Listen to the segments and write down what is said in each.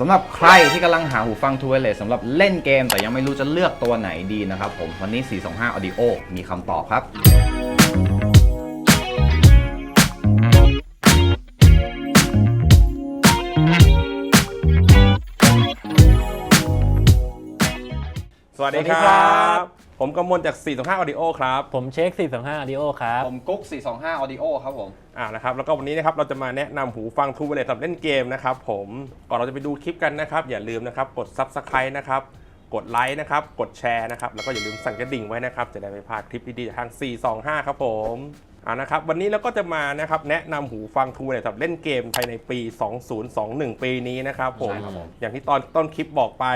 สำหรับใครที่กำลังหาหูฟังทูเวลเลตสำหรับเล่นเกม แต่ยังไม่รู้จะเลือกตัวไหนดีนะครับผม วันนี้ 425 Audio มีคำตอบครับ สวัสดีครับ ผมกำมลจาก 425 Audio ครับ ผมเช็ค 425 Audio ครับ ผมกุ๊ก 425 Audio ครับผม อ่านะครับ แล้วก็วันนี้นะครับ เราจะมาแนะนำหูฟัง True Wireless สำหรับเล่นเกมนะครับผม ก่อนเราจะไปดูคลิปกันนะครับ อย่าลืมนะครับ กด Subscribe นะครับ กดไลค์นะครับ กดแชร์นะครับ แล้วก็อย่าลืมสั่นกระดิ่งไว้นะครับ จะได้ไม่พลาดคลิปดีๆจากทาง 425 ครับผมอ่านะครับ วันนี้เราก็จะมานะครับ แนะนำหูฟัง True Wireless สำหรับเล่นเกมภายในปี 2021 ปีนี้นะครับผมใช่ครับผมอย่างที่ตอนต้นคลิปบอกไป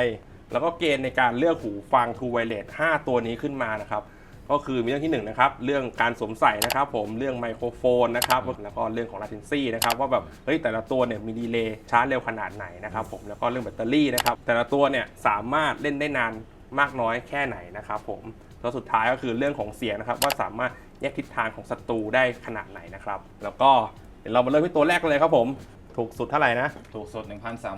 แล้วก็เกณฑ์ในการเลือกหูฟัง True Wireless 5 ตัวนี้ขึ้นมานะครับก็คือมีเรื่องที่1นงนะครับเรื่องการสวมใส่นะครับผมเรื่องไมโครโฟนนะครับแล้วก็เรื่องของ latency นะครับว่าแบบเฮ้ยแต่ละตัวเนี่ยมีดีเลย์ชาร์จเร็วขนาดไหนนะครับผมแล้วก็เรื่องแบตเตอรี่นะครับแต่ละตัวเนี่ยสามารถเล่นได้นานมากน้อยแค่ไหนนะครับผมแล้วสุดท้ายก็คือเรื่องของเสียงนะครับว่าสามารถแยกทิศทางของศัตรูได้ขนาดไหนนะครับแล้วก็เดี๋ยวเรามาเริ่มที่ตัวแรกเลยครับผม ถูกสุดเท่าไหร่นะ ถูกสุด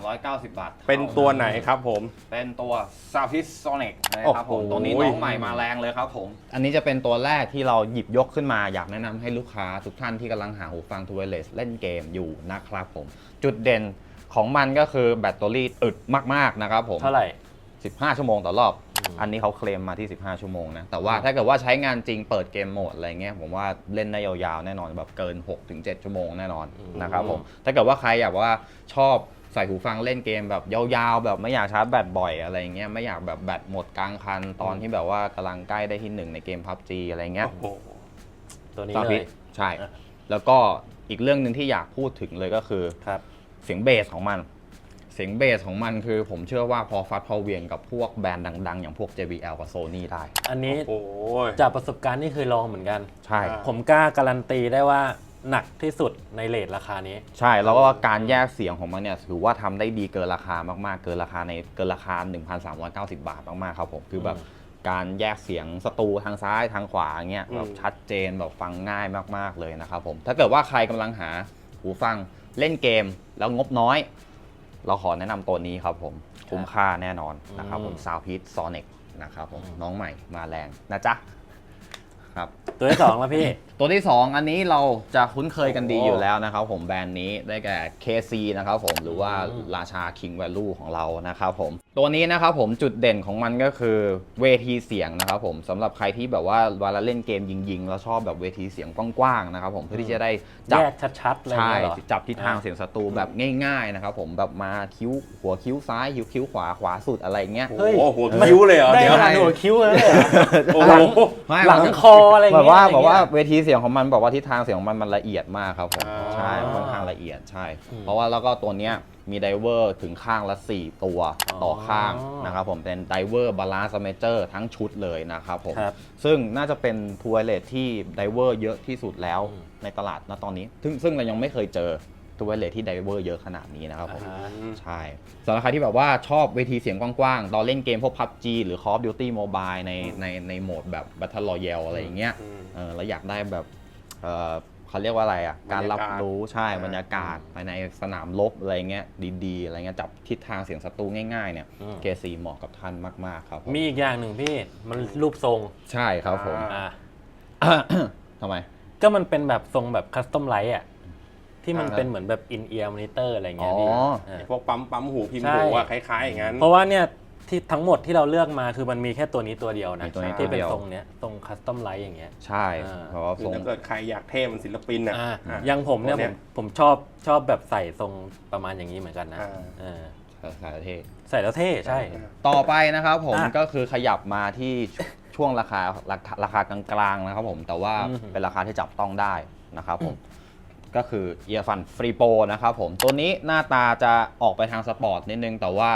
1,390 บาทเป็นตัวไหนครับผม เป็นตัว s a p i s Sonic นะครับผมโอ้โหตัวนี้น้องใหม่มาแรงเลยครับผม อันนี้จะเป็นตัวแรกที่เราหยิบยกขึ้นมาอยากแนะนำให้ลูกค้าทุกท่านที่กำลังหาหูฟัง True Wireless เล่นเกมอยู่นะครับผม จุดเด่นของมันก็คือแบตเตอรี่อึดมาก ๆ นะครับผม เท่าไหร่ 15 ชั่วโมงต่อรอบ อันนี้เขาเคลมมาที่ 15 ชั่วโมงนะ แต่ว่าถ้าเกิดว่าใช้งานจริงเปิดเกมโหมดอะไรเงี้ยผมว่าเล่นได้ยาวๆ แน่นอนแบบเกิน 6-7 ชั่วโมงแน่นอนนะครับผมถ้าเกิดว่าใครอยากว่าชอบใส่หูฟังเล่นเกมแบบยาวๆ แบบไม่อยากชาร์จแบตบ่อยอะไรเงี้ยไม่อยากแบบแบตหมดกลางคัน ตอนที่แบบว่ากำลังใกล้ได้ที่หนึ่งในเกม PUBG อะไรเงี้ยโอ้โหตัวนี้ซาเลพิยใช่อะแล้วก็อีกเรื่องหนึ่งที่อยากพูดถึงเลยก็คือครับเสียงเบสของมัน เสียงเบสของมันคือผมเชื่อว่าพอฟัดพอเหวียงกับพวกแบรนด์ดัง ๆ อย่างพวก JBL กับ Sony ได้ อันนี้โอ้โหจากประสบการณ์ที่เคยลองเหมือนกัน ใช่อ่าผมกล้าการันตีได้ว่าหนักที่สุดในเลทราคานี้ ใช่ แล้วก็การแยกเสียงของมันเนี่ยถือว่าทำได้ดีเกินราคามากๆ เกินราคาในเกินราคา 1,390 บาทมากๆครับผมคือแบบอืมการแยกเสียงสตูทางซ้ายทางขวาเงี้ยอืมแบบชัดเจนแบบฟังง่ายมากๆเลยนะครับผมถ้าเกิดว่าใครกำลังหาหูฟังเล่นเกมแล้วงบน้อย เราขอแนะนำตัวนี้ครับผม คุ้มค่าแน่นอนนะครับผม Soundpeace Sonic นะครับผมน้องใหม่มาแรงนะจ๊ะครับ ตัวที่สองแล้วพี่ ตัวที่ 2 อันนี้เราจะคุ้นเคยกันดีโอ้อยู่แล้วนะครับผมแบรนด์นี้ได้แก่ KC นะครับผมหรือว่าอืมราชา King Value ของเรานะครับผม ตัวนี้นะครับผมจุดเด่นของมันก็คือเวทีเสียงนะครับผมสำหรับใครที่แบบว่าเวลาเล่นเกมยิงๆ แล้วชอบแบบเวทีเสียงกว้างๆนะครับผมเพื่อที่จะได้จับ แยกชัดๆเลยใช่เนี่ยเหรอ จับทิศทางเสียงศัตรูแบบง่ายๆนะครับผมแบบมาคิ้วหัวคิ้วซ้ายคิ้วคิ้วขวาขวาสุดอะไรเงี้ยเฮ้ยโอ้โหหัวคิ้วเลยเหรอได้เดี๋ยว ขนาดหัวคิ้วเลยเหรอโอ้หลังโหไม่หลังคออะไรอย่างแบบเงี้ยว่าอะไรแบบว่าเงี้ย เวทีเสียงของมันบอกว่าทิศทางเสียงของมันมันละเอียดมากครับผมอ่า ใช่ค่อนข้างละเอียดใช่อืมเพราะว่าแล้วก็ตัวเนี้ยมีไดเวอร์ถึงข้างละ 4 ตัวต่อออข้างนะครับผมเป็นไดเวอร์บาลานซ์เมเจอร์ทั้งชุดเลยนะครับผม ครับ ซึ่งน่าจะเป็นทัวร์เลทที่ไดเวอร์เยอะที่สุดแล้วอืมในตลาดณตอนนี้ซึ่งซึ่งเรายังไม่เคยเจอ ทัวร์เลทที่ไดเวอร์เยอะขนาดนี้นะครับผมอ่าใช่สำหรับใครที่แบบว่าชอบเวทีเสียงกว้างๆ ตอนเล่นเกมพวก PUBG หรือ Call of Duty Mobile ในในในโหมดแบบ Battle Royale อะไรอย่างเงี้ยอืมเออแล้วอยากได้แบบเออเขาเรียกว่าอะไรอะบรรยากาศการรับรู้ใช่อ่าบรรยากาศภายในสนามรบอะไรเงี้ยดีๆ อะไรเงี้ยจับทิศทางเสียงศัตรูง่ายๆเนี่ยอืมเกซีเหมาะกับท่านมากๆครับผมมีอีกอย่างหนึ่งพี่ มันรูปทรงใช่ครับผมอ่าอ่าทำไมก็มันเป็นแบบทรงแบบคัสตอมไลท์อะ ที่มันอ่าเป็นเหมือนแบบอินเอียร์มอนิเตอร์อะไรเงี้ยอ๋อพี่า พวกปั๊มปั๊มหูพิมพ์ใช่หูอะคล้ายๆอย่างนั้น เพราะว่าเนี่ยที่ทั้งหมดที่เราเลือกมาคือมันมีแค่ตัวนี้ตัวเดียวนะมีตัวนี้ที่ตัวเป็เดีนยว ทรงเนี้ยทรงคัสตอมไลท์อย่างเงี้ย ใช่อ่า เพราะว่าคืทอรง ถ้าเกิดใครอยากเท่เหมันศิลปินอะอ่าอะอย่างผมเนี่ยตัวเนี้ผยมผมชอบชอบแบบใส่ทรงประมาณอย่างนี้เหมือนกันนะอ่า เออสายเท่ใส่แล้วเท่ใช่ ต่อไปนะครับผมอะก็คือขยับมาที่ช่วงราคาราคาราคากลางๆนะครับผมแต่ว่าอืมเป็นราคาที่จับต้องได้นะครับผม ก็คือเอียฟันฟรีโปนะครับผมตัวนี้หน้าตาจะออกไปทางสปอร์ตนิดนึง แต่ว่า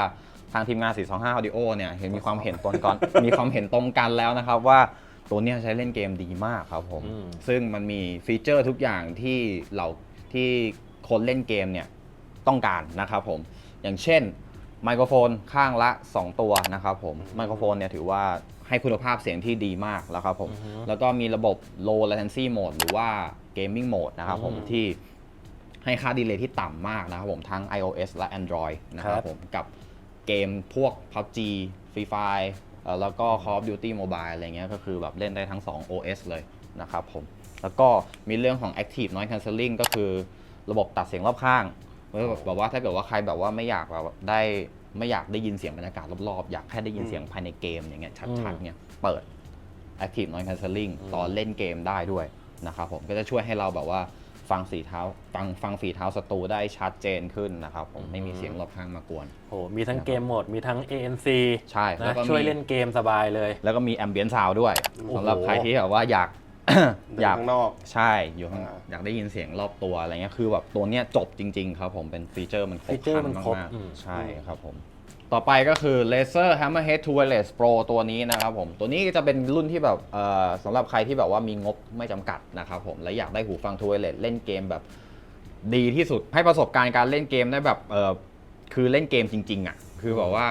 ทางทีมงาน 425 Audio เนี่ยเห็นมีความเห็นตรงกัน มีความเห็นตรงกันแล้วนะครับว่าตัวเนี้ยใช้เล่นเกมดีมากครับผม อืม ซึ่งมันมีฟีเจอร์ทุกอย่างที่เราที่คนเล่นเกมเนี่ยต้องการนะครับผม อย่างเช่นไมโครโฟนข้างละ 2 ตัวนะครับผมไมโครโฟนเนี่ยถือว่า ให้คุณภาพเสียงที่ดีมากแล้วครับผมอือฮึแล้วก็มีระบบ low latency mode หรือว่า gaming mode นะครับผมอืมที่ใให้ค่าดีเลย์ที่ต่ำมากนะครับผมทั้ง iOS และ Android นะคครัรับบผมกับเกมพวก PUBG Free Fire เอ่อแล้วก็ Call of Duty Mobile อะไรเงี้ยก็คือแบบเล่นได้ทั้ง 2 OS เลยนะครับผม แล้วก็มีเรื่องของ Active Noise Cancelling ก็คือระบบตัดเสียงรอบข้างเว้ยแบบว่าถ้าเกิดว่าใครแบบว่าไม่อยากแบบได้ ไม่อยากได้ยินเสียงบรรยากาศรอบๆ อยากแค่ได้ยินเสียงภายในเกมอย่างเงี้ยชัดๆเนี่ยเปิด Active Noise Cancelling ตอนเล่นเกมได้ด้วยนะครับผมก็จะช่วยให้เราแบบว่าฟังสีเท้าฟังฟังฝีเท้าศัตรูได้ชัดเจนขึ้นนะครับผมไม่มีเสียงรอบข้างมากวนโหมีทั้งเกมโหมดมีทั้ง ANC ใช่แล้วนะก็มีช่วยเล่นเกมสบายเลย แล้วก็มี Ambient Sound ด้วยโอ้โหสำหรับใครที่แบบว่าอยาก เดินอยาก ข้างนอก ใช่อยู่ข้างอ่า อยากได้ยินเสียงรอบตัวอะไรเงี้ยคือแบบตัวเนี้ยจบจริง ๆ ครับผมเป็นฟีเจอร์มันครบฟีเจอร์ครันมันครบมากอืมๆใช่ครับผมต่อไปก็คือ Laser Hammerhead 2 Wireless Pro ตัวนี้นะครับผมตัวนี้จะเป็นรุ่นที่แบบเอ่อสำหรับใครที่แบบว่ามีงบไม่จำกัดนะครับผมและอยากได้หูฟัง2 Wireless เล่นเกมแบบดีที่สุดให้ประสบการณ์การเล่นเกมได้แบบเออคือเล่นเกมจริง ๆอะคือแบบว่า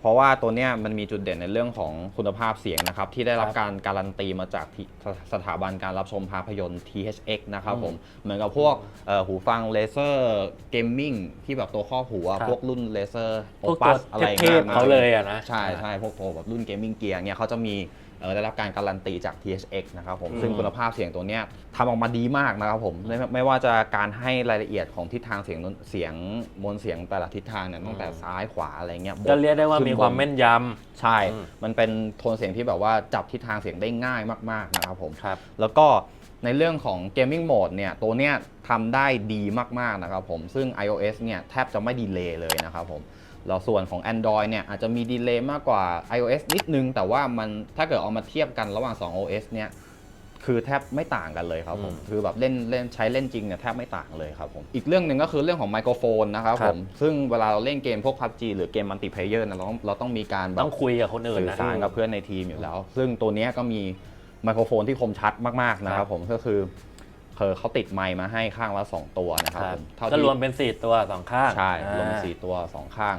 เพราะว่าตัวเนี้ยมันมีจุดเด่นในเรื่องของคุณภาพเสียงนะครับ ที่ได้รับครับการการันตีมาจากที่สสถาบันการรับชมภาพยนตร์ THX นะครับอืมผม เหมือนกับพวกเอ่อหูฟังเลเซอร์เกมมิ่งที่แบบตัวครอบหูอะครับ พวกรุ่นเลเซอร์โอพวกปัตัวสอะไรเทงี้พๆเขาเลยอะนะ ใช่ใช่พวกตัวแบบรุ่นเกมมิ่งเกียร์เนี่ยเขาจะมีเอ่อ ได้รับการการันตีจาก THX นะครับผมอืมซึ่งคุณภาพเสียงตัวเนี้ยทำออกมาดีมากนะครับผมไม่ไม่ว่าจะการให้รายละเอียดของทิศทางเสียงเสียงมวลเสียงแต่ละทิศทางเนี่ยตั้งแต่ซ้ายขวาอะไรเงี้ยก็เรียกได้ว่าขึ้นมีความบนแม่นยใช่อืมมันเป็นโทนเสียงที่แบบว่าจับทิศทางเสียงได้ง่ายมาก ๆนะครับผมำครับแล้วก็ในเรื่องของเกมมิ่งโหมดเนี่ยตัวเนี้ยทำได้ดีมากๆนะครับผมซึ่ง iOS เนี่ยแทบจะไม่ดีเลย์เลยนะครับผม แล้วส่วนของ Android เนี่ยอาจจะมีดีเลย์มากกว่า iOS นิดนึง แต่ว่ามันถ้าเกิดเอามาเทียบกันระหว่าง 2 OS เนี่ยคือแทบไม่ต่างกันเลยครับผมอืมคือแบบเล่นเล่นใช้เล่นจริงเนี่ยแทบไม่ต่างเลยครับผม อีกเรื่องหนึ่งก็คือเรื่องของไมโครโฟนนะครับครัผบมซึ่งเวลาเราเล่นเกมพวก PUBG หรือเกมมัลติเพลเยอร์นะเราต้องเราต้องมีการแบบต้องคุยกับคนอื่นสื่อนะสารกับเพื่อนในทีมอยู่แล้ว ซึ่งตัวเนี้ยก็มีไมโครโฟนที่คมชัดมากๆนะคครัรับบผมก็คือ เอเขาติดไมค์มาให้ข้างละ 2 ตัวนะครับครับผมเท่าก็ที่รวมเป็นสี่ตัวสองข้างใช่รวมอ่าสี่ตัว 2 ข้าง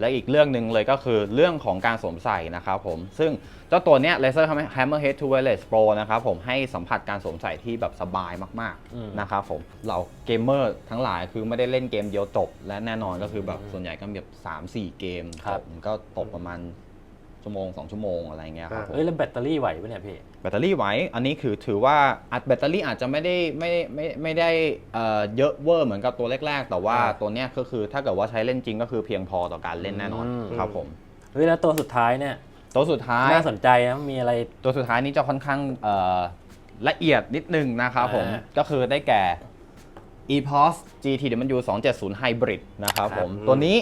และอีกเรื่องหนึ่งเลยก็คือเรื่องของการสวมใส่นะครับผม ซึ่งเจ้าตัวเนี้ย Laser Hammerhead 2 Wireless Pro นะครับผมให้สัมผัสการสวมใส่ที่แบบสบายมากอืม ๆนะครับผมเราเกมเมอร์ทั้งหลายคือไม่ได้เล่นเกมเดียวจบและแน่นอนก็คือแบบส่วนใหญ่ก็แบบ3-4 เกมครับจบมันก็ตกประมาณ ชั่วโมง 2 ชั่วโมงอะไรเงี้ยครับผม เอ้ยแล้วแบตเตอรี่ไหวปะเนี่ยพี่แบตเตอรี่ไหวอันนี้คือถือว่าอัดแบตเตอรี่อาจจะไม่ได้ไม่ไม่ไม่ได้เอ่อเยอะเวอร์เหมือนกับตัวแรกๆ แต่ว่าอ่าตัวเนี้ยก็คือถ้าเกิดว่าใช้เล่นจริงก็คือเพียงพอต่อการเล่นแน่นอนอืมครับผม เฮ้ยแล้วตัวสุดท้ายเนี่ยตัวสุดท้าย น่าสนใจนะมีอะไร ตัวสุดท้ายนี้จะค่อนข้างเอ่อละเอียดนิดนึงนะครับผม อ่าก็คือได้แก่ EPOS GTW 270 Hybrid นะครับผม ครับ ตัวนี้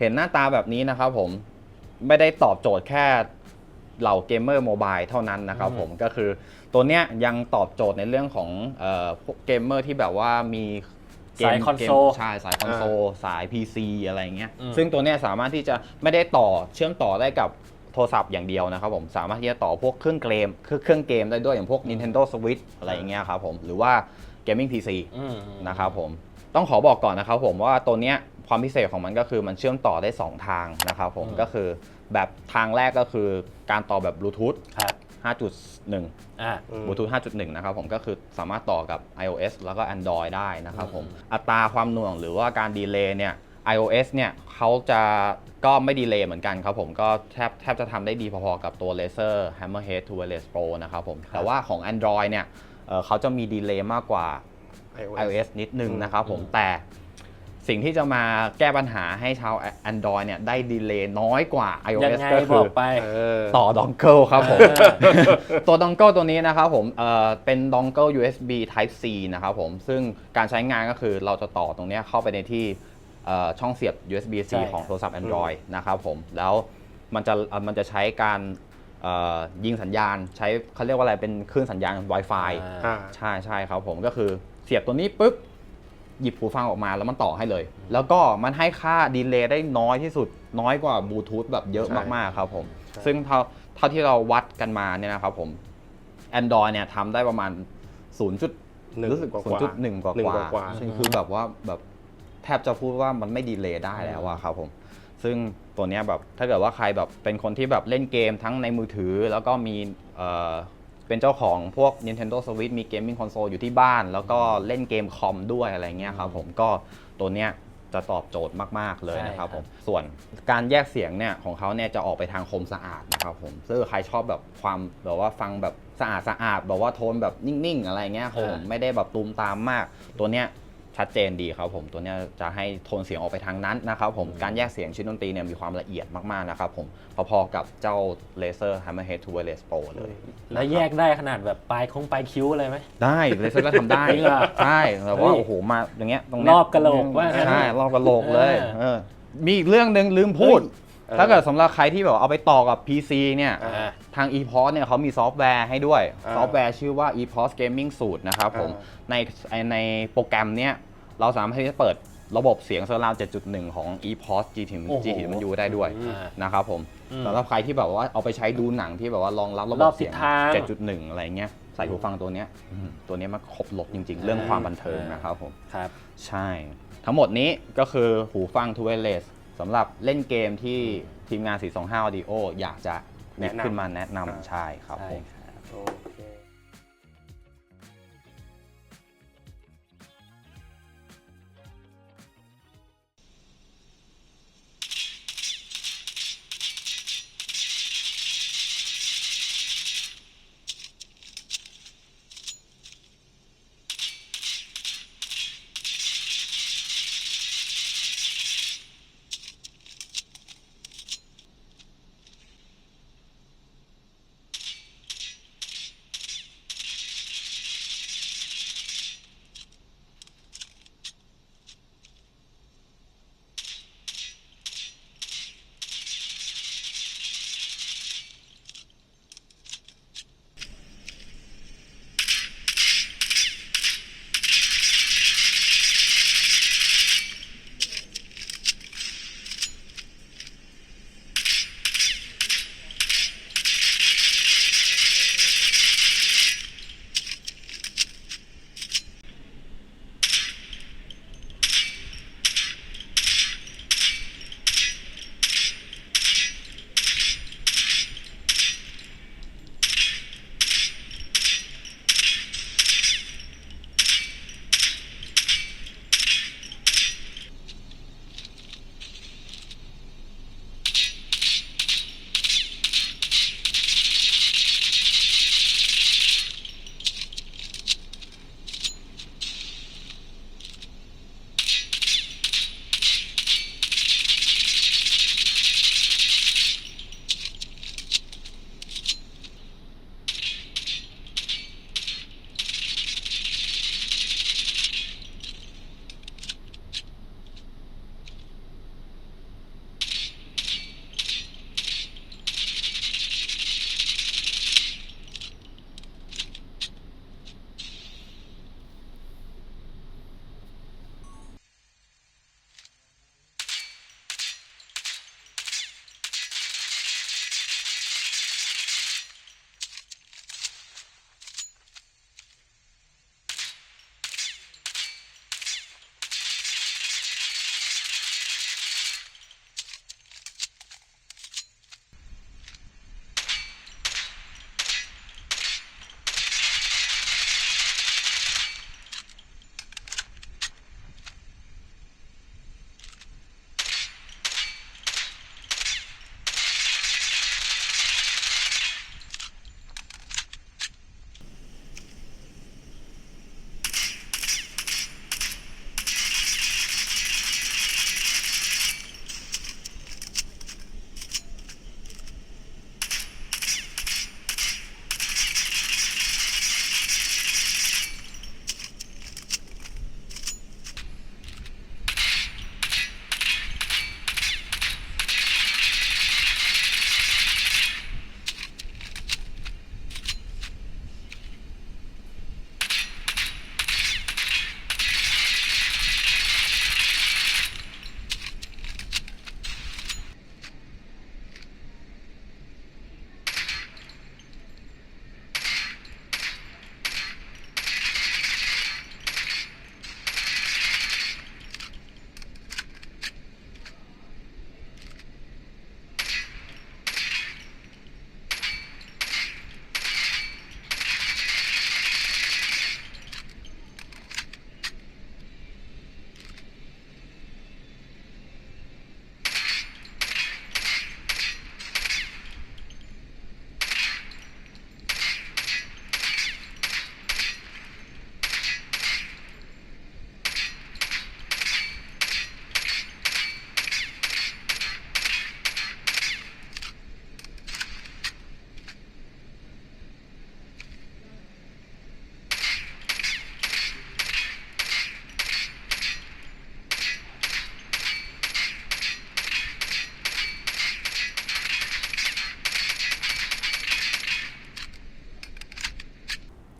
เห็นหน้าตาแบบนี้นะครับผม ไม่ได้ตอบโจทย์แค่เหล่าเกมเมอร์โมบายเท่านั้นนะครับผมก็คือตัวเนี้ยยังตอบโจทย์ในเรื่องของเอ่อพวกเกมเมอร์ที่แบบว่ามีเกมสายคอนโซลเกมใช่สายคอนโซลสาย PC อะไรเงี้ยอืม ซึ่งตัวเนี้ยสามารถที่จะไม่ได้ต่อเชื่อมต่อได้กับโทรศัพท์อย่างเดียวนะครับผมสามารถที่จะต่อพวกเครื่องเกมเครื่องเกมได้ด้วยอย่างพวก Nintendo Switch อะไรอย่างเงี้ยครับผมหรือว่า Gaming PC อืม นะครับผมต้องขอบอกก่อนนะครับผมว่าตัวเนี้ย ความพิเศษของมันก็คือมันเชื่อมต่อได้ 2 ทางนะครับผมอืมก็คือแบบทางแรกก็คือการต่อแบบบลูทูธครับ5.1อ่าอืมบลูทูธ5.1 นะครับผมก็คือสามารถต่อกับ iOS แล้วก็ Android ได้นะครับผมอืมอัตราความหน่วงหรือว่าการดีเลย์เนี่ย iOS เนี่ยเขาจะก็ไม่ดีเลย์เหมือนกันครับผมก็แทบแทบจะทำได้ดีพอๆกับตัว Laser Hammerhead 2 Wireless Pro นะครับผมแต่ว่าของ Android เนี่ยเอ่อเขาจะมีดีเลย์มากกว่า iOS iOS นิดนึงอืมนะครับผมอืมแต่ สิ่งที่จะมาแก้ปัญหาให้ชาว Android เนี่ยได้ดีเลย์น้อยกว่า ยัง iOS ไงก็บคืออกไป เออ ต่อดองเกิลครับผมเออตัวดองเกิลตัวนี้นะครับผมเอ่อเป็นดองเกิล USB Type C นะครับผม ซึ่งการใช้งานก็คือเราจะต่อตรงเนี้ยเข้าไปในที่เอ่อช่องเสียบ USB C ใช่ของโทรศัพท์ Android นะครับผม แล้วมันจะเอ่อมันจะใช้การเอ่อยิงสัญญาณ ใช้เขาเรียกว่าอะไรเป็นคลื่นสัญญาณ Wi-Fi อ่า อ่า ใช่ใช่ครับผมก็คือเสียบตัวนี้ปุ๊บ หยิบหูฟังออกมาแล้วมันต่อให้เลย แล้วก็มันให้ค่าดีเลย์ได้น้อยที่สุด น้อยกว่าบลูทูธแบบเยอะใช่มากๆครับผมใช่ซึ่งเท่าเท่าที่เราวัดกันมาเนี่ยนะครับผม Android เนี่ยทำได้ประมาณ 0. จุดหนึ่งรู้สึกกว่า0จุดหนึ่งกว่าหนึ่งกกว่าว่ากว่าซึ่งคือแบบว่าแบบแทบจะพูดว่ามันไม่ดีเลย์ได้แล้วอะครับผม ซึ่งตัวเนี้ยแบบถ้าเกิดว่าใครแบบเป็นคนที่แบบเล่นเกมทั้งในมือถือแล้วก็มี เอ่อเเป็นเจ้าของพวก Nintendo Switch มี Gaming Console อยู่ที่บ้าน แล้วก็เล่นเกมคอมด้วยอะไรเงี้ยครับผมก็ตัวเนี้ยจะตอบโจทย์มาก ๆ เลยนะครับใช่ผครับมส่วนการแยกเสียงเนี่ยของเขาเนี่ยจะออกไปทางคมสะอาดนะครับผมซึ่งใครชอบแบบความแบบว่าฟังแบบสะอาดสะอาดแบบว่าโทนแบบนิ่ง ๆ อะไรเงี้ยครับผมไม่ได้แบบตูมตามมาก ตัวเนี้ย ชัดเจนดีครับผมตัวเนี้ยจะให้โทนเสียงออกไปทางนั้นนะครับผมการแยกเสียงชิ้นดนตรีเนี่ยมีความละเอียดมากๆนะครับผมพอๆกับเจ้า Laser Hammerhead Two Wireless Pro เลย แล้วแยกได้ขนาดแบบปลายคงปลายคิ้วเลยไหมได้เลเซอร์ก็ทำได้จริงเหรอใช่แต่ว่าเฮ้ยโอ้โหมาอย่างเงี้ยตรงเนี้ยรอบกะโหลกว่างั้นใช่รอบกะโหลกเลยเออเออมีอีกเรื่องหนึ่งลืมพูดเออ ถ้าเกิดสำหรับใครที่แบบเอาไปต่อกับ PC เนี่ยอ่าทาง ePOS เนี่ยเขามีซอฟต์แวร์ให้ด้วย อ่าซอฟต์แวร์ชื่อว่า ePOS Gaming Suite นะครับผม อ่ ในในโปรแกรมเนี้ยเราสามารถที่จะเปิดระบบเสียง Surround 7.1 ของ ePOS G ถึงโอ้โห G ถึงมันยูได้ด้วยอ่านะครับผมอืมสำหรับใครที่แบบว่าเอาไปใช้ดูหนังที่แบบว่ารองรับระบรอบบทิเสีศยงทาง 7.1 อะไรเงี้ยใส่หูฟังตัวเนี้ยอืมตัวเนี้ยมันครบรถจริง ๆ เรื่องความบันเทิงนะครับผม ครับ ใช่ ทั้งหมดนี้ก็คือหูฟัง t w i r e l e s s สำหรับเล่นเกมที่ทีมงาน 425 Audio อยากจะหยิบแนะนำ ขึ้นมาแนะอ่านำใช่ครับใช่ผม ครับโอเค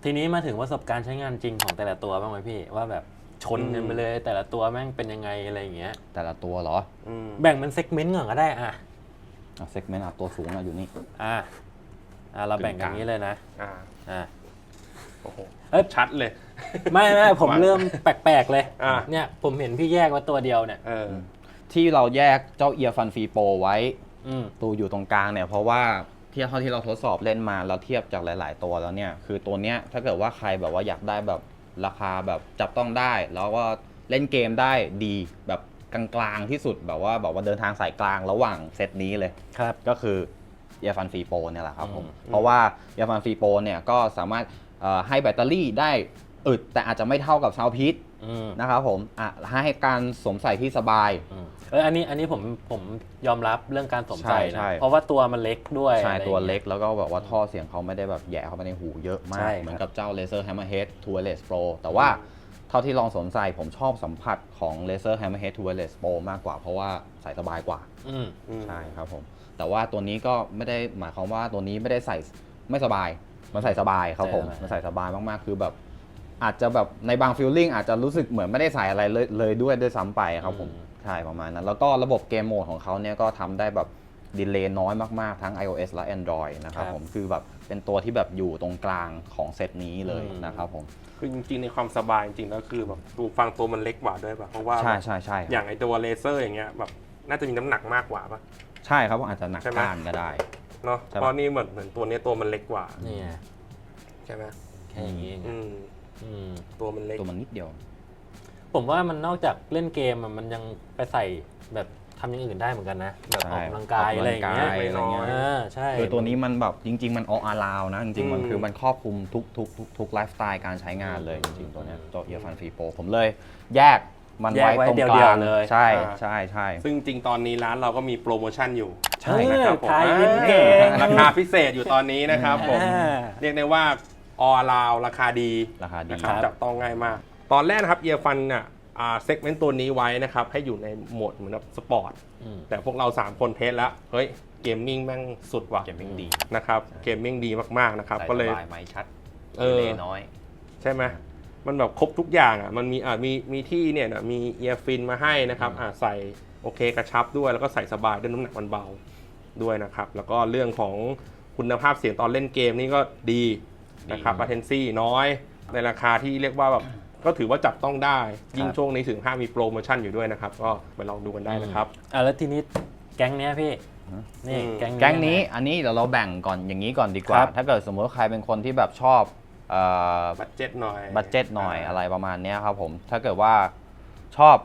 ทีนี้มาถึงประสบการณ์ใช้งานจริงของแต่ละตัวบ้างไหมพี่ ว่าแบบชนกันไปเลย แต่ละตัวแม่งเป็นยังไงอะไรอย่างเงี้ย แต่ละตัวเหรออืมแบ่งเป็นเซกเมนต์ก่อนก็ได้อะเซกเมนต์ตัวสูงอะอยู่นี่ อะอะเราแบ่งกันอย่างนี้เลยนะอ่าอะ โอ้โหเอ้ย ชัดเลย ไม่ไม่ผมว่าเริ่มแปลกๆเลยอะ เนี่ยผมเห็นพี่แยกว่าตัวเดียวเนี่ย เออ ที่เราแยกเจ้าเอียฟันฟีโปไว้ อืมตัวอยู่ตรงกลางเนี่ยเพราะว่า เทียบเท่าที่เราทดสอบเล่นมาแล้วเทียบจากหลาย ๆ ตัวแล้วเนี่ย คือตัวเนี้ยถ้าเกิดว่าใครแบบว่าอยากได้แบบราคาแบบจับต้องได้ แล้วก็เล่นเกมได้ดีแบบกลางๆที่สุดแบบว่าแบบว่าเดินทางสายกลางระหว่างเซตนี้เลย ครับ ก็คือเอียฟันฟีโปเนี่ยแหละครับผมอืมเพราะว่าเอียฟันฟีโปเนี่ยก็สามารถเอ่อให้แบตเตอรี่ได้อึดแต่อาจจะไม่เท่ากับซาวพีทอืม นะครับผมอะให้การสวมใส่ที่สบายอืมเอออันนี้อันนี้ผมผมยอมรับเรื่องการสวมใส่ใช่ใช่นะเพราะว่าตัวมันเล็กด้วยใช่อะไรอย่างตัวงี้ยเล็กแล้วก็แบบว่าท่อเสียงเขาไม่ได้แบบแหย่เข้าไปในหูเยอะมาใช่ก ครับ เหมือนกับเจ้า Laser Hammerhead t o w i r e l e s s Pro แต่ว่าเท่าที่ลองสวมใส่ผมชอบสัมผัสของ Laser Hammerhead t o w i r e l e s s Pro มากกว่าเพราะว่าใส่สบายกว่า อืมอืม ใช่ครับผม แต่ว่าตัวนี้ก็ไม่ได้หมายความว่าตัวนี้ไม่ได้ใส่ไม่สบาย มันใส่สบายครับผมใส่สบายมันใส่สบายมากๆ คือแบบ อาจจะแบบในบางฟิลลิ่งอาจจะรู้สึกเหมือนไม่ได้ใส่อะไรเลยเลยด้วยด้วยซ้ำไปครับผม ใช่ประมาณนั้น แล้วก็ระบบเกมโหมดของเขาเนี่ยก็ทำได้แบบดีเลย์น้อยมากๆ ทั้ง iOS และ Android นะครับครับผมคือแบบเป็นตัวที่แบบอยู่ตรงกลางของเซตนี้เลยอืม นะครับผม คือจริงๆในความสบายจริงๆแล้วคือแบบดูฟังตัวมันเล็กกว่าด้วยป่ะเพราะว่าใช่ใช่ใช่คอย่ารับงไอตัวเลเซอร์อย่างเงี้ยแบบน่าจะมีน้ำหนักมากกว่าป่ะ ใช่ครับผมอาจจะหนักใช่ไหม ก้านก็ได้ เนาะใช่ปะ เพราะนี่เหมือนเหมือนตัวเนี้ยตัวมันเล็กกว่านี่ไงใช่ไหมแค่อย่างนี้เองอืม อืมตัวมันเล็กตัวมันนิดเดียว ผมว่ามันนอกจากเล่นเกมอะมันยังไปใส่แบบทำอย่างอื่นได้เหมือนกันนะ แบบออกกำลังกายอะไรอย่างเงี้ยออกกำลังกายอะไรเงี้ย เออใช่ คือตัวนี้มันแบบจริง ๆ มันอออาลาวนะ จริง ๆ มันอืมคือมันครอบคลุมทุกทุกทุกทุกไลฟ์สไตล์การใช้งานเลยจริง ๆ ตัวเนี้ยตัวเอียฟันฟีโปผมเลย แยกมันแยกไว้ไว้ตรงเดียวกๆลางเลย ใช่อ่าใช่ใช่ ซึ่งจริงๆตอนนี้ร้านเราก็มีโปรโมชั่นอยู่ใช่นะครับผมขายยินเก่ง ราคาพิเศษอยู่ตอนนี้นะครับผม อ่า เรียกได้ว่า ออลาวราคาดีราคาดีนะครับครับจับต้องง่ายมาก ตอนแรกนะครับเอียฟันเนี่ยอ่าเซกเมนต์ตัวนี้ไว้นะครับ ให้อยู่ในโหมดเหมือนแบบสปอร์ตอืมแต่พวกเรา 3 คนเทสแล้ว เฮ้ย เกมมิ่งแม่งสุดว่ะเกมมิ่งดีนะครับเกมมิ่งดีมากๆนะครับใส่ก็เลยสบายไม้ชัดเออดีลย์น้อย ใช่ไหมมันแบบครบทุกอย่างอะมันมีอ่ามีมีที่เนี่ยนะมีเอียฟินมาให้นะครับอ่าใส่โอเคกระชับด้วยแล้วก็ใส่สบายด้วยน้ำหนักมันเบาด้วยนะครับ แล้วก็เรื่องของคุณภาพเสียงตอนเล่นเกมนี่ก็ดี นะครับดีปาเทนซี่น้อย ในราคาที่เรียกว่าแบบก็ถือว่าจับต้องได้ ยิ่งครับช่วงนี้ถึงห้ามีโปรโมชั่นอยู่ด้วยนะครับ ก็ไปลองดูกันได้นะครับ อะแล้วทีนี้แก๊งเนี้ยพี่ฮะนี่อืมแก๊ง แก๊งนี้อันนี้เดี๋ยวเราแบ่งก่อนอย่างนี้ก่อนดีกว่า ครับ ถ้าเกิดสมมติว่าใครเป็นคนที่แบบชอบเอ่อบัตเจ็ตหน่อยบัตเจ็ตหน่อยอะไรประมาณเนี้ยครับผม ถ้าเกิดว่าชอบ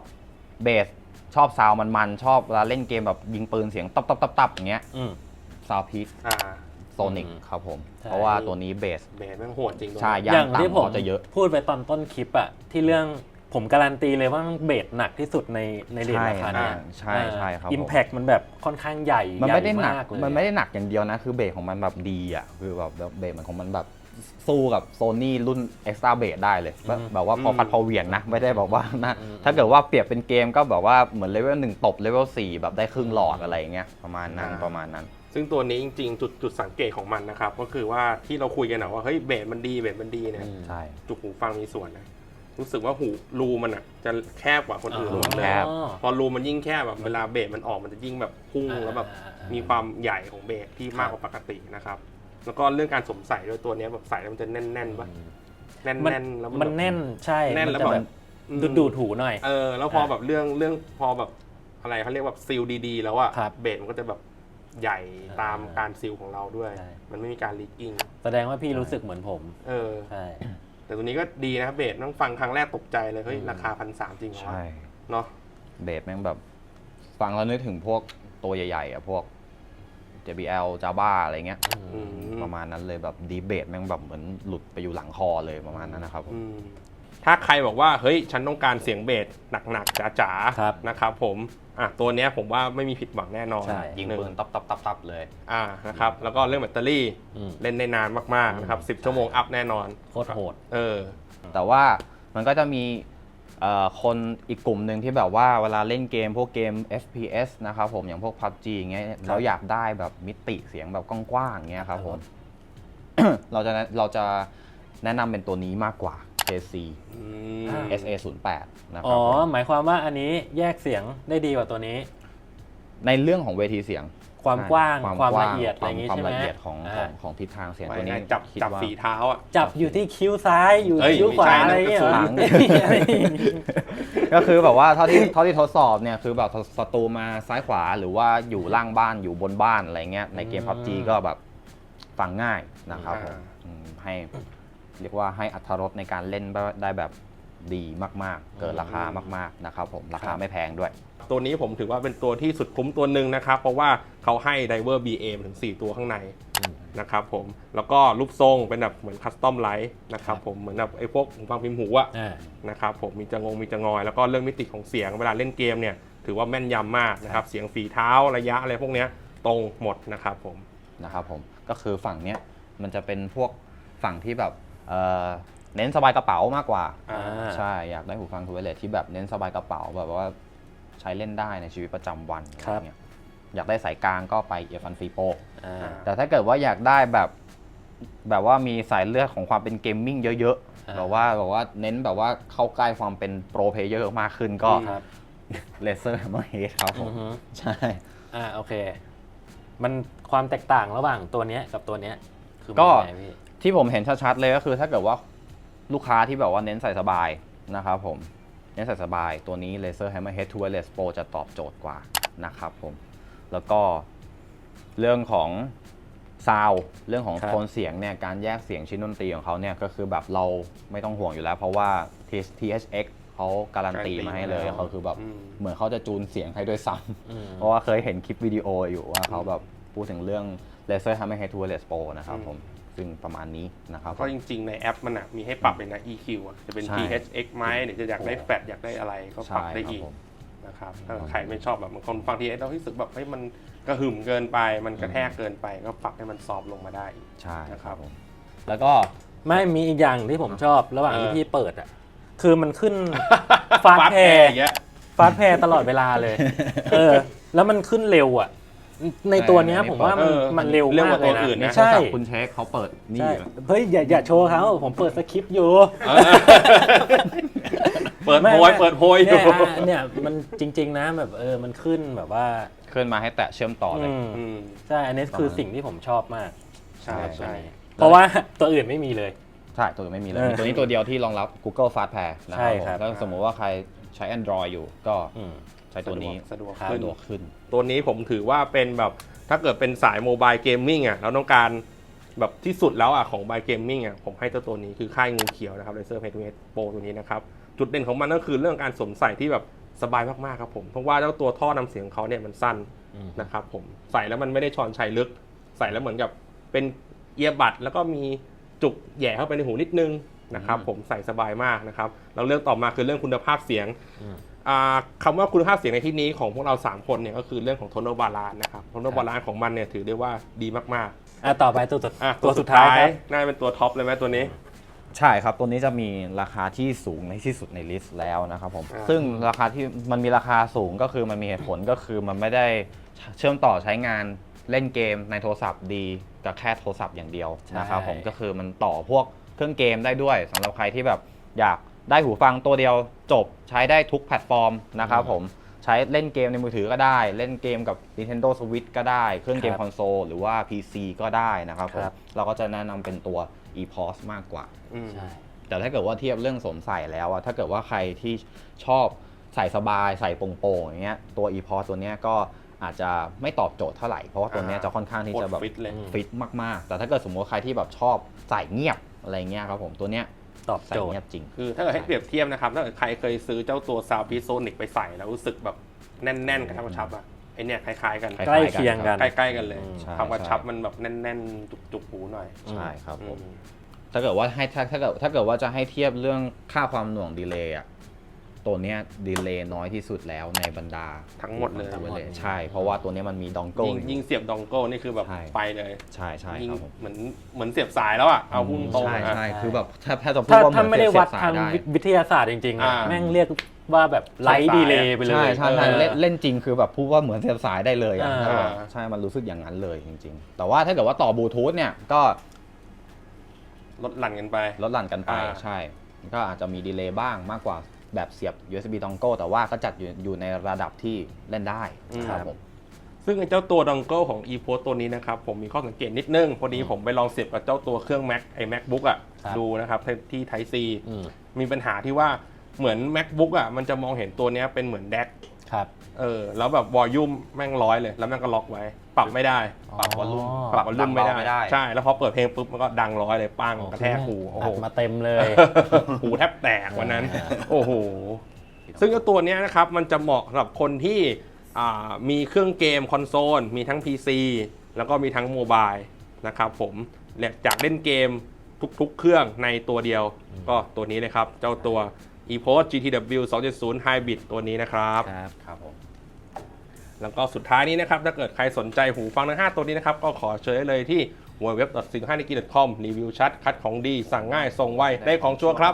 เบสชอบซาวมันๆชอบเวลาเล่นเกมแบบยิงปืนเสียงตับตับตับตับอย่างเงี้ยอืม ซาวพีทอ่า โซนิกอืม ครับผมใช่เพราะว่าตัวนี้เบสเบสแม่งโหดจริงตัวใช่นี้ ยางที่ต่ำผมเขาจะเยอะ พูดไปตอนต้นคลิปอะที่เรื่องผมการันตีเลยว่ามันเบสหนักที่สุดในในเหรียญราคาเนี้ยใช่ใช่ครับผม อิมแพกมันแบบค่อนข้างใหญ่มันไม่ได้หนัก ใญ่ากเลยมันไม่ได้หนักอย่างเดียวนะ คือเบสของมันแบบดีอะ คือแบบเบสมันของมันแบบสู้กับโซนี่รุ่น Extra b a s ได้เลย แบบแบบว่าพออืมพัดพอเหวี่ยงนะ ไม่ได้แบบว่านะอืมถ้าเกิดว่าเปรียบเป็นเกมก็แบบว่าเหมือนเลเวลหนึ่งตบเลเวลสี่แบบได้ครึ่งหลอดอะไรอย่างเงี้ย ประมาณนั้นประมาณนั้น ซึ่งตัวนี้จริง ๆ จุดจุดสังเกตของมันนะครับ ก็คือว่าที่เราคุยกันนะว่าเฮ้ยเบสมันดีเบสมันดีเนี่ยอืมใช่ จุกหูฟังมีส่วนนะรู้สึกว่าหูรูมันอะจะแคบกว่าคนอื่นรูมันเลยแคบพอรูมันยิ่งแคบแบบเวลาเบสมันออกมันจะยิ่งแบบพุ่งแล้วแบบมีความใหญ่ของเบสที่มากกว่าปกตินะครับ แล้วก็เรื่องการสวมใส่ด้วยตัวเนี้ยแบบใส่แล้วมันจะแน่นๆปะแน่มันนๆแล้วมันแน่นใช่แน่นแล้วมัจะแบบ อืม ดูดดูดหูหน่อย เออแล้วพออะแบบเรื่องเรื่องพอแบบอะไรเขาเรียกว่าซีลดีๆ แล้วอะครับ เบสมันก็จะแบบ ใหญ่ตามอ่าการซีลของเราด้วย ใช่ มันไม่มีการลีกอิงแสดงว่าพี่รู้สึกเหมือนผม เออ ใช่ แต่ตัวนี้ก็ดีนะครับเบสต้องฟังครั้งแรกตกใจเลยเฮ้ยอืม ราคาพันสามจริงเหรอวะใช่ เนาะเบสแม่งแบบ ฟังแล้วนึกถึงพวกตัวใหญ่ๆอะพวก JBL Java อะไรเงี้ย อืมประมาณนั้นเลยแบบดีเบตแม่งแบบเหมือนหลุดไปอยู่หลังคอเลยประมาณนั้นนะครับผม อืม ถ้าใครบอกว่าเฮ้ยฉันต้องการเสียงเบสหนักๆจ๋าครับ ๆนะครับผมอะตัวเนี้ยผมว่าไม่มีผิดหวังแน่นอนใช่ ยิงหนึ่ปืนตับตับตับตับเลย อ่านะครับแล้วก็เรื่องแบตเตอรี่อืม เล่นได้นานมากๆนะครับสิบชั่วโมงอัพแน่นอน โคตรโหด เออ แต่ว่ามันก็จะมีเอ่อคนอีกกลุ่มหนึ่งที่แบบว่าเวลาเล่นเกมพวกเกม FPS นะครับผมอย่างพวก PUBG อย่างเงี้ยเราอยากได้แบบมิติเสียงแบบกว้างๆอย่างเงี้ยครับผม เราจะเราจะแนะนำเป็นตัวนี้มากกว่า KC อืม SA 0 8 นะคอ๋รัอบผมหมายความว่าอันนี้แยกเสียงได้ดีกว่าตัวนี้ ในเรื่องของเวทีเสียงความกว้างใช่ความกว้ละเอียดอะไรอย่างงี้ความใช่ไหมละเอียดของของอ่าของทิศทางเสียงไว้ตัวนี้นะจับคิดจับว่า ฝีเท้าอะ จับอยู่ที่คิ้วซ้ายอยู่เอ้ยคิ้วขวาไม่ใช่นะอะไรอย่างเงี้ยเหรอหลังก็คือแบบว่าเท่าที่เท่าที่ทดสอบเนี่ยคือแบบศัตรูมาซ้ายขวาหรือว่าอยู่ล่างบ้านอยู่บนบ้านอะไรเงี้ยในเกมอืม พับจีก็แบบฟังง่ายนะครับผมอ่าอืมให้ เรียกว่าให้อัตรสในการเล่นได้แบบดีมากๆ เกินราคามากๆนะครับผมราคาไม่แพงด้วย ตัวนี้ผมถือว่าเป็นตัวที่สุดคุ้มตัวหนึ่งนะครับ เพราะว่าเขาให้ไดเวอร์ BM ถึง 4 ตัวข้างในนะครับผมแล้วก็รูปทรงเป็นแบบเหมือนคัสตอมไลท์นะครับผมเหมือนแบบไอ้พวกหูฟังพิมพ์หูอะอ่านะครับผมมีจะงงมีจะงอย แล้วก็เรื่องมิติของเสียงเวลาเล่นเกมเนี่ยถือว่าแม่นยำมากนะครับเสียงฝีเท้าระยะอะไรพวกเนี้ยตรงหมดนะครับผมนะครับผมก็คือฝั่งเนี้ยมันจะเป็นพวกฝั่งที่แบบ เอ่อเน้นสบายกระเป๋ามากกว่าอ่า ใช่อยากได้หูฟังทูเวเลตที่แบบเน้นสบายกระเป๋าแบบว่าใช้เล่นได้ในชีวิตประจำวันอะไรครับเงี้ยอยากได้สายกลางก็ไปเอฟันฟีโป อ่า แต่ถ้าเกิดว่าอยากได้แบบแบบว่ามีสายเลือดของความเป็นเกมมิ่งเยอะอ่า ๆแบบว่าแบบว่าเน้นแบบว่าเข้าใกล้ความเป็นโปรเพลเยอร์มากขึ้นก็ครับเลเซอร์มาเฮดครับผอืมอฮึใช่อ่าโอเค มันความแตกต่างระหว่างตัวเนี้ยกับตัวเนี้ยคือมันก็ยังไงพี่ ที่ผมเห็นชัดๆเลยก็คือถ้าเกิดว่าลูกค้าที่แบบว่าเน้นใส่สบายนะครับผมเน้นใส่สบายตัวนี้ Laser Hammerhead t w i r e l e s s Pro จะตอบโจทย์กว่านะครับผม แล้วก็เรื่องของซาวเรื่องของครับโทนเสียงเนี่ยการแยกเสียงชิ้นดนตรีของเขาเนี่ยก็คือแบบเราไม่ต้องห่วงอยู่แล้ว เพราะว่า THX เขาการันตีมาให้เลยการันตีมาแล้วเขาคือแบบอืมเหมือนเขาจะจูนเสียงให้ด้วยซ้ำอืมเพราะว่าเคยเห็นคลิปวิดีโออยู่ว่าเขาแบบพูดถึงเรื่อง Laser Hammerhead t w i r e l e s s Pro นะครับผม ซึ่งประมาณนี้นะครับ ก็จริงๆในแอปมันอะมีให้ปรับเลยนะ EQ อะจะเป็น ใช่ THX ไหมหรือจะอยากได้แฟดอยากได้อะไรก็ปรับใช่ได้ครับอีก ผม นะครับถ้าใครไม่ชอบแบบบางคนฟัง THX เรารู้สึกแบบเฮ้ยมันกระหึ่มเกินไป มันกระแทกเกินไป ก็ปรับให้มันซอฟต์ลงมาได้อีก ใช่นะครับผม แล้วก็ไม่มีอีกอย่างที่ผมชอบระหว่างเออที่พี่เปิดอะคือมันขึ้น ฟาสฟาสแพแพร์อย่างเงี้ย ฟาสแพร์ตลอดเวลาเลย เออ แล้วมันขึ้นเร็วอะ ในตัวเนี้ยผมว่ามันเออมันเร็วเร็วมากกว่าเลตัวยอื่นนะนะ ใช่โทรศัพท์คุณเช็คเขาเปิดนี่ใช่อยู่เฮ้ยอย่าอย่าโชว์เขาผมเปิดสคริปต์อยู่เปิดไม่โพยไม่เปิดโพยอยู่เนี่ยอะเนี่ยมันจริง ๆนะแบบเออมันขึ้นแบบว่าขึ้นมาให้แตะเชื่อมต่อเลย อืมอืมใช่อันนี้คือสิ่งที่ผมชอบมาก ใช่ใช่ เพราะว่าตัวอื่นไม่มีเลย ใช่ ตัวอื่นไม่มีเลยเออมีตัวนี้ตัวเดียวที่รองรับ Google Fast Pair นะคใช่รับผมครับ ถ้าสมมติว่าใคร ใช้ Android อยู่ก็อืมใช้ตัวนี้สะดวกครับขึ้สะนดวกขึ้น ตัวนี้ผมถือว่าเป็นแบบถ้าเกิดเป็นสายโมบายเกมมิ่งอะเราต้องการแบบที่สุดแล้วอะของบายเกมมิ่งอะผมให้เจ้าตัวนี้คือค่ายงูเขียวนะครับ Razer Pay 2 Pro ตัวนี้นะครับ จุดเด่นของมันก็คือเรื่องการสวมใส่ที่แบบสบายมากๆครับผม เพราะว่าเจ้าตัวท่อนำเสียงของเขาเนี่ยมันสั้นอืมนะครับผมใส่แล้วมันไม่ได้ชอนชัยลึก ใส่แล้วเหมือนกับเป็นเอียบัดแล้วก็มีจุกแหย่เข้าไปในหูนิดนึง นะครับผมใส่สบายมากนะครับแล้วเรื่องต่อมาคือเรื่องคุณภาพเสียงอืมอ่าคำว่าคุณภาพเสียงในที่นี้ของพวกเรา 3 คนเนี่ยก็คือเรื่องของโทน a l บาลานนะครับโทน a l บาลานของมันเนี่ยถือได้ว่าดีมากอะต่อไปตัวสุดๆอะตัวสุดท้ายครับน่าจะเป็นตัวท็อปเลยไหมตัวนี้ ใช่ครับ ตัวนี้จะมีราคาที่สูงในที่สุดในลิสต์แล้วนะครับผมอ่าซึ่งราคาที่มันมีราคาสูงก็คือมันมีเหตุผลก็คือมันไม่ได้เชื่อมต่อใช้งานเล่นเกมในโทรศัพท์ดีกับแค่โทรศัพท์อย่างเดียวนะครับผมก็คือมันต่อพวก เครื่องเกมได้ด้วยสำหรับใครที่แบบอยากได้หูฟังตัวเดียวจบใช้ได้ทุกแพลตฟอร์มนะครับผมใช้เล่นเกมในมือถือก็ได้ เล่นเกมกับ Nintendo Switch ก็ได้ เครื่องเกมครับคอนโซลหรือว่า PC ก็ได้นะครับผมครับ เราก็จะแนะนำเป็นตัว ePOS มากกว่า อืม ใช่ แต่ถ้าเกิดว่าเทียบเรื่องสวมใส่แล้วอะถ้าเกิดว่าใครที่ชอบใส่สบายใส่โปร่งๆอย่างเงี้ยตัว e p o ตัวเนี้ยก็อาจจะไม่ตอบโจทย์เท่าไหร่ เพราะว่าตัวเนี้ยอ่า จะค่อนข้างที่จะแบบโคตรฟิตเลยอืมฟิตมากๆ แต่ถ้าเกิดสมมติว่าใครที่แบบชอบใส่เงียบ อะไรเงี้ยครับผมตัวเนี้ยตอบใส่โจทย์เงียบจริง คือถ้าเกิดให้เปรียบเทียบนะครับ ถ้าเกิดใครเคยซื้อเจ้าตัว Sound p i s o n i c ไปใส่ แล้วรู้สึกแบบแน่น ๆกระชับกระชับอะไอเนี่ยคล้ายๆกันคล้ายใกล้เคียงกัน ใกล้ ๆ กันเลยอืมใช่ความกระชับใช่มันแบบแน่น ๆ จุกๆหูหน่อยใช่ครับผม อืม ถ้าเกิดว่าให้ถ้าถ้าเกิดถ้าเกิดว่าจะให้เทียบเรื่องค่าความหน่วงดีเลย์อะ ตัวเนี้ยดีเลย์น้อยที่สุดแล้วในบรรดาทั้งหมดเลย ทั้งหมดเลยใช่ เพราะว่าตัวเนี้ยมันมีดองโก้ ยิงยิงเสียบดองโก้นี่คือแบบใช่ ไปเลยใช่ใช่ยิงครับผมเหมือนเหมือนเสียบสายแล้วอะเอาพุ่งตรงใช่อะ ใช่คือแบบถ้าถ้าจะพูดถ้าว่าเหมืถ้าอนไม่ได้เสีวัยดบสาทายงได้วิวิทยาศาสตร์จริงๆอะอ่าแม่งเรียกว่าแบบไลท์ดีเลย์ไปเลยใช่ใช่ใช่ออเล่นเล่นจริงคือแบบพูดว่าเหมือนเสียบสายได้เลยอะอ่าใช่ปะใช่มันรู้สึกอย่างนั้นเลยจริง ๆ แต่ว่าถ้าเกิดว่าต่อบลูทูธเนี่ยก็ ลดหลั่นกันไป ลดหลั่นกันไปอ่า ใช่ก็อาจจะมีดีเลย์บ้างมากกว่า แบบเสียบ USB dongle แต่ว่าก็จัดอยู่อยู่ในระดับที่เล่นได้ครับผมซึ่งไอ้เจ้าตัวดองเกิลของ ePost ตัวนี้นะครับผมมีข้อสังเกตนิดนึง พอดีผมไปลองเสียบกับเจ้าตัวเครื่อง Mac ไอ้ MacBook อะครับดูนะครับที่ที่ Type C อืม มีปัญหาที่ว่าเหมือน MacBook อะมันจะมองเห็นตัวเนี้ยเป็นเหมือนแดก ครับเออแล้วแบบวอลลุ่มแม่งร้อยเลย แล้วแม่งก็ล็อกไว้ ปรับไม่ได้ ปรับวอลลุ่มอ๋อปรับวอลลุ่มไม่ดังเบาไม่ได้ ได้ใช่แล้วพอเปิดเพลงปุ๊บมันก็ดังร้อยเลยปังกระแทกหูโอ้อัโห ดมาเต็มเลย หูแทบแตกวันนั้นอ่าโอ้โห ซึ่งเจ้าตัวเนี้ยนะครับ มันจะเหมาะสำหรับคนที่อ่ามีเครื่องเกมคอนโซล มีทั้ง PC แล้วก็มีทั้งโมบายนะครับผมและจากเล่นเกมทุกๆ เครื่องในตัวเดียว ก็ตัวนี้เลยครับ เจ้าตัว ePost GTW 270 Hybrid ตัวนี้นะครับ ครับ ครับผมแล้วก็สุดท้ายนี้นะครับ ถ้าเกิดใครสนใจหูฟังทั้ง 5 ตัวนี้นะครับ ก็ขอเชิญได้เลยที่ www.45 n i k i c o m รีวิวชัด คัดของดี สั่งง่าย ส่งไว ได้ของชัวร์ครับ